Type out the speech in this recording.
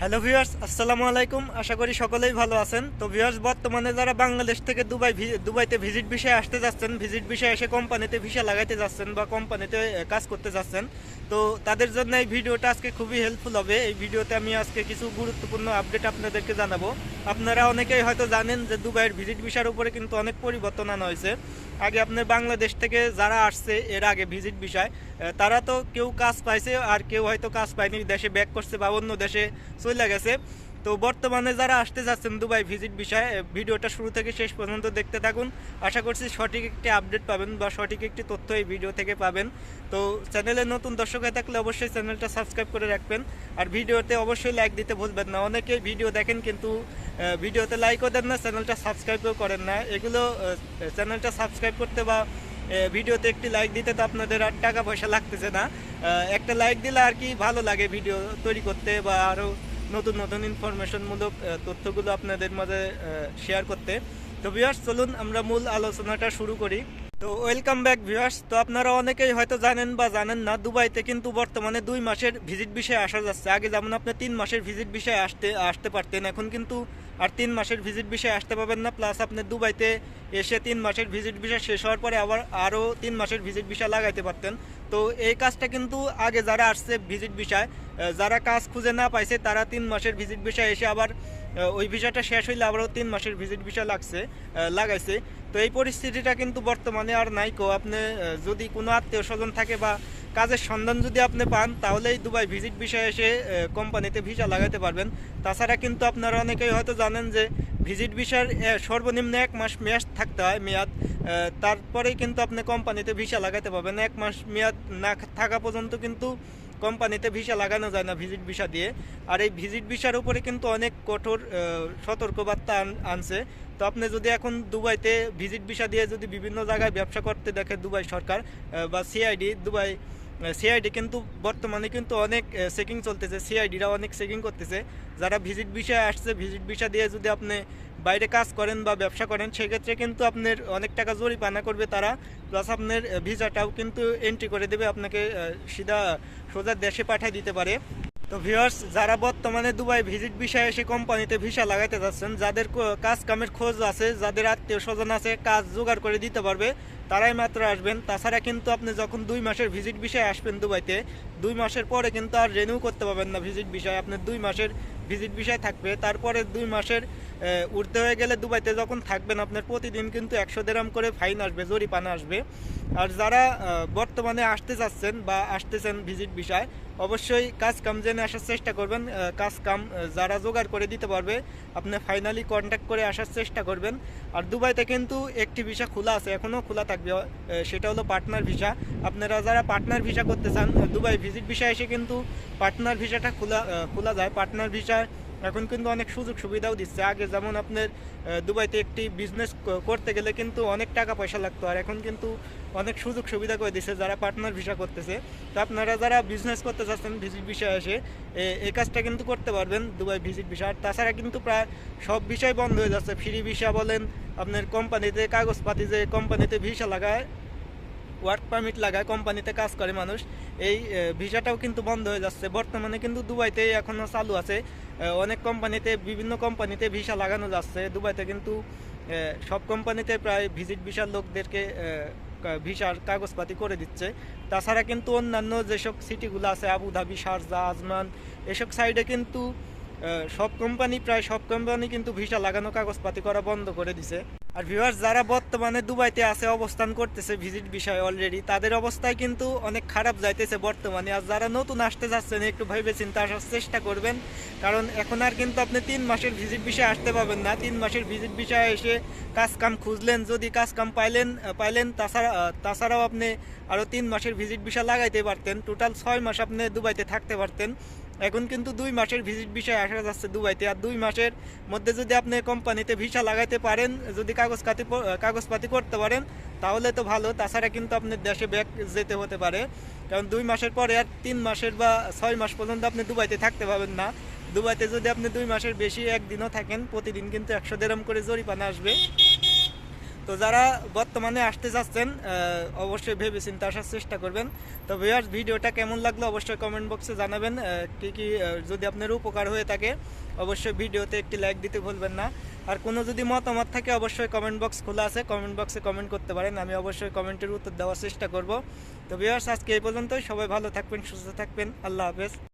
Hello viewers আসসালামু আলাইকুম আশা করি সকলেই ভালো আছেন। তো ভিউয়ার্স বর্তমানে যারা বাংলাদেশ থেকে দুবাই দুবাইতে ভিজিট বিষয়ে আসতে যাচ্ছেন ভিজিট বিষয়ে এসে কোম্পানিতে ভিসা লাগাইতে যাচ্ছেন বা কোম্পানিতে কাজ করতে যাচ্ছেন, তো তাদের জন্য এই ভিডিওটা আজকে খুবই হেল্পফুল হবে। এই ভিডিওতে আমি আজকে কিছু গুরুত্বপূর্ণ আপডেট আপনাদেরকে জানাব। আপনারা অনেকেই হয়তো জানেন যে দুবাইয়ের ভিজিট ভিসার উপরে কিন্তু অনেক পরিবর্তন আনা হয়েছে। আগে আপনার বাংলাদেশ থেকে যারা আসছে এর আগে ভিজিট বিষয় তারা তো কেউ কাজ পাইছে আর কেউ হয়তো কাজ পায়নি, দেশে ব্যাক করছে বা অন্য দেশে চলে গেছে। তো বর্তমানে যারা আসতে যাচ্ছেন দুবাই ভিজিট বিষয়ে, ভিডিওটা শুরু থেকে শেষ পর্যন্ত দেখতে থাকুন। আশা করছি সঠিক একটি আপডেট পাবেন বা সঠিক একটি তথ্য এই ভিডিও থেকে পাবেন। তো চ্যানেলে নতুন দর্শক হয়ে থাকলে অবশ্যই চ্যানেলটা সাবস্ক্রাইব করে রাখবেন। আর ভিডিওতে অবশ্যই লাইক দিতে ভুলবেন না। অনেকেই ভিডিও দেখেন কিন্তু ভিডিওতে লাইকও দেন না, চ্যানেলটা সাবস্ক্রাইবও করেন না। এগুলো চ্যানেলটা সাবস্ক্রাইব করতে বা ভিডিওতে একটি লাইক দিতে তো আপনাদের আর টাকা পয়সা লাগতেছে না। একটা লাইক দিলে আর কি ভালো লাগে ভিডিও তৈরি করতে বা আরও নতুন নতুন ইনফরমেশনমূলক তথ্যগুলো আপনাদের মাঝে শেয়ার করতে। তো ভিউয়ার্স চলুন আমরা মূল আলোচনাটা শুরু করি। তো ওয়েলকাম ব্যাক ভিউয়ার্স তো আপনারা অনেকেই হয়তো জানেন বা জানেন না, দুবাইতে কিন্তু বর্তমানে দুই মাসের ভিজিট বিষয়ে আসা যাচ্ছে। আগে যেমন আপনি তিন মাসের ভিজিট বিষয়ে আসতে আসতে পারতেন, এখন কিন্তু আর তিন মাসের ভিজিট বিষয়ে আসতে পারবেন না। প্লাস আপনি দুবাইতে এসে তিন মাসের ভিজিট বিষয় শেষ হওয়ার পরে আবার আরও তিন মাসের ভিজিট বিষয় লাগাইতে পারতেন। তো এই কাজটা কিন্তু আগে যারা আসছে ভিজিট বিষয় যারা কাজ খুঁজে না পাইছে, তারা তিন মাসের ভিজিট বিষয় এসে আবার ওই ভিসাটা শেষ হইলে আবারও তিন মাসের ভিজিট ভিসা লাগছে লাগাইছে। তো এই পরিস্থিতিটা কিন্তু বর্তমানে আর নাই কো। আপনি যদি কোনো আত্মীয় স্বজন থাকে বা কাজের সন্ধান যদি আপনি পান, তাহলেই দুবাই ভিজিট বিষয়ে এসে কোম্পানিতে ভিসা লাগাতে পারবেন। তাছাড়া কিন্তু আপনারা অনেকেই হয়তো জানেন যে ভিজিট ভিসার সর্বনিম্ন এক মাস মেয়াদ থাকতে হয় মেয়াদ আহ, তারপরেই কিন্তু আপনি কোম্পানিতে ভিসা লাগাতে পারবেন। এক মাস মেয়াদ না থাকা পর্যন্ত কিন্তু কোম্পানিতে ভিসা লাগানো যায় না ভিজিট ভিসা দিয়ে। আর এই ভিজিট ভিসার উপরে কিন্তু অনেক কঠোর সতর্কবার্তা আন- আনছে। তো আপনি যদি এখন দুবাইতে ভিজিট ভিসা দিয়ে যদি বিভিন্ন জায়গায় ব্যবসা করতে দেখে দুবাই সরকার বা সিআইডি দুবাই সিআইডি কিন্তু বর্তমানে কিন্তু অনেক চেকিং চলতেছে। সিআইডিরা অনেক চেকিং করতেছে। যারা ভিজিট বিষয়ে আসছে ভিজিট ভিসা দিয়ে যদি আপনি বাইরে কাজ করেন বা ব্যবসা করেন, সেক্ষেত্রে কিন্তু আপনার অনেক টাকা জরিপানা করবে তারা। প্লাস আপনার ভিসাটাও কিন্তু এন্ট্রি করে দেবে, আপনাকে সিধা সোজা দেশে পাঠিয়ে দিতে পারে। তো ভিউয়ার্স যারা বর্তমানে দুবাই ভিজিট বিষয়ে এসে কোম্পানিতে ভিসা লাগাইতে যাচ্ছেন, যাদের কাজ কামের খোঁজ আছে, যাদের আত্মীয় স্বজন আছে, কাজ জোগাড় করে দিতে পারবে, তারাই মাত্র আসবেন। তাছাড়া কিন্তু আপনি যখন দুই মাসের ভিজিট বিষয়ে আসবেন দুবাইতে, দুই মাসের পরে কিন্তু আর রেনিউ করতে পারবেন না ভিজিট ভিসায় আপনার দুই মাসের ভিজিট বিষয় থাকবে, তারপরে দুই মাসের উঠতে হয়ে গেলে দুবাইতে যখন থাকবেন, আপনার প্রতিদিন কিন্তু একশো দেরাম করে ফাইন আসবে, জরিপানা আসবে। আর যারা বর্তমানে আসতে চাচ্ছেন বা আসতেছেন ভিজিট বিষয়, অবশ্যই কাজ কাম জেনে আসার চেষ্টা করবেন। কাজ কাম যারা জোগাড় করে দিতে পারবে, আপনি ফাইনালি কন্ট্যাক্ট করে আসার চেষ্টা করবেন। আর দুবাইতে কিন্তু একটি ভিসা খোলা আছে, এখনও খোলা থাকবে সেটা হলো পার্টনার ভিসা আপনারা যারা পার্টনার ভিসা করতে চান, দুবাই ভিজিট ভিসা এসে কিন্তু পার্টনার ভিসাটা খোলা খোলা যায়। পার্টনার ভিসা এখন কিন্তু অনেক সুযোগ সুবিধাও দিচ্ছে। আগে যেমন আপনার দুবাইতে একটি বিজনেস করতে গেলে কিন্তু অনেক টাকা পয়সা লাগতো। আর এখন কিন্তু অনেক সুযোগ সুবিধা করে দিচ্ছে যারা পার্টনার ভিসা করতেছে। তো আপনারা যারা বিজনেস করতে চাচ্ছেন ভিজিট ভিসা এসে এই কাজটা কিন্তু করতে পারবেন দুবাই ভিজিট ভিসা আর তাছাড়া কিন্তু প্রায় সব বিষয় বন্ধ হয়ে যাচ্ছে। ফ্রি ভিসা বলেন, আপনার কোম্পানিতে কাগজপাতি যে কোম্পানিতে ভিসা লাগায় ওয়ার্ক পারমিট লাগায় কোম্পানিতে কাজ করে মানুষ। এই ভিসাটাও কিন্তু বন্ধ হয়ে যাচ্ছে। বর্তমানে কিন্তু দুবাইতে এখনও চালু আছে। অনেক কোম্পানিতে বিভিন্ন কোম্পানিতে ভিসা লাগানো যাচ্ছে। দুবাইতে কিন্তু সব কোম্পানিতে প্রায় ভিজিট ভিসার লোকদেরকে ভিসার কাগজপাতি করে দিচ্ছে। তাছাড়া কিন্তু অন্যান্য যেসব সিটিগুলো আছে আবুধাবি শারজা আজমান এসব সাইডে কিন্তু সব কোম্পানি প্রায় সব কোম্পানি কিন্তু ভিসা লাগানো কাগজপাতি করা বন্ধ করে দিছে। আর ভিউয়ার্স যারা বর্তমানে দুবাইতে আছে, অবস্থান করতেছে ভিজিট বিষয় অলরেডি তাদের অবস্থায় কিন্তু অনেক খারাপ যাইতেছে বর্তমানে। আর যারা নতুন আসতে যাচ্ছেন, একটু ভেবে চিন্তা আসার চেষ্টা করবেন। কারণ এখন আর কিন্তু আপনি তিন মাসের ভিজিট বিষয়ে আসতে পারবেন না। তিন মাসের ভিজিট বিষয়ে এসে কাজ কাম খুঁজলেন, যদি কাজ কাম পাইলেন পাইলেন, তাছাড়া, তাছাড়াও আপনি আরও তিন মাসের ভিজিট বিষয় লাগাইতে পারতেন। টোটাল ছয় মাস আপনি দুবাইতে থাকতে পারতেন। এখন কিন্তু দুই মাসের ভিজিট বিষয় আসা যাচ্ছে দুবাইতে। আর দুই মাসের মধ্যে যদি আপনি কোম্পানিতে ভিসা লাগাইতে পারেন, যদি কাগজপাতি প- কাগজপাতি করতে পারেন, তাহলে তো ভালো। তাছাড়া কিন্তু আপনার দেশে ব্যাক যেতে হতে পারে। কারণ দুই মাসের পরে আর তিন মাসের বা ছয় মাস পর্যন্ত আপনি দুবাইতে থাকতে পারবেন না। দুবাইতে যদি আপনি দুই মাসের বেশি একদিনও থাকেন, প্রতিদিন কিন্তু একশো দেড়ম করে জরিপানা আসবে। তো যারা বর্তমানে আসতে যাচ্ছেন অবশ্যই ভেবে চিন্তে আসার চেষ্টা করবেন। তো ভিউয়ার্স ভিডিওটা কেমন লাগল অবশ্যই কমেন্ট বক্সে জানাবেন। কি কি যদি আপনার উপকার হয়ে থাকে, অবশ্যই ভিডিওতে একটি লাইক দিতে ভুলবেন না। আর কোনো যদি মতামত থাকে, অবশ্যই কমেন্ট বক্স খোলা আছে। কমেন্ট বক্সে কমেন্ট করতে পারেন, আমি অবশ্যই কমেন্টের উত্তর দেওয়ার চেষ্টা করব। তো ভিউয়ার্স আজকে এই পর্যন্তই। সবাই ভালো থাকবেন, সুস্থ থাকবেন। আল্লাহ হাফেজ।